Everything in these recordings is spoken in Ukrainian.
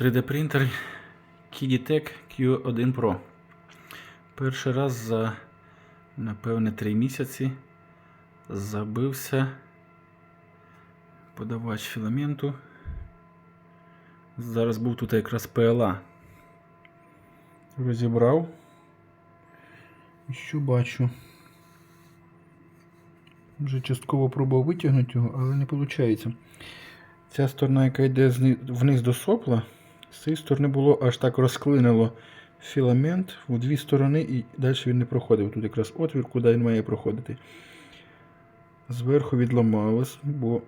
3D принтер Kiditech Q1 Pro. Перший раз за, напевне, 3 місяці забився подавач філаменту. Зараз був тут якраз PLA. Розібрав. І що бачу? Вже частково пробував витягнути його, але не виходить. Ця сторона, яка йде вниз до сопла, з цієї сторони було аж так розклинило філамент в дві сторони і далі він не проходив. Тут якраз отвір, куди він має проходити. Зверху відламалось, бо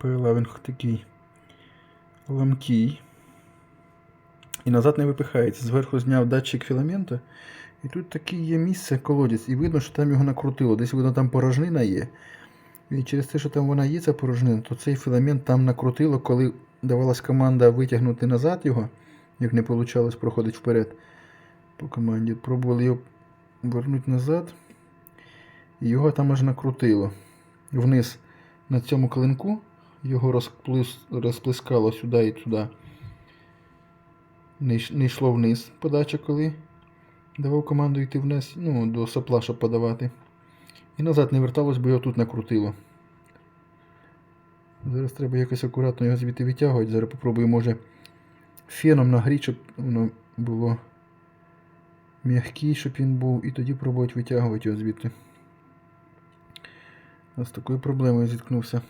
PLA він такий ламкий. І назад не випихається. Зверху зняв датчик філамента. І тут таке є місце, колодязь, і видно, що там його накрутило. Десь видно, там порожнина є. І через те, що там вона є, ця порожнина, то цей філамент там накрутило, коли давалась команда витягнути назад його, як не вийшло проходити вперед по команді. Пробували його вернути назад. Його там аж накрутило. Вниз на цьому клинку його розплис, розплескало сюди і туди. Не, не йшло вниз подача, коли давав команду йти вниз, ну, до сопла, щоб подавати. І назад не верталось, бо його тут накрутило. Зараз треба якось акуратно його звідти витягувати. Зараз попробую, може, феном нагріти, щоб воно було м'який, щоб він був, і тоді пробувати витягувати його звідти. З такою проблемою зіткнувся.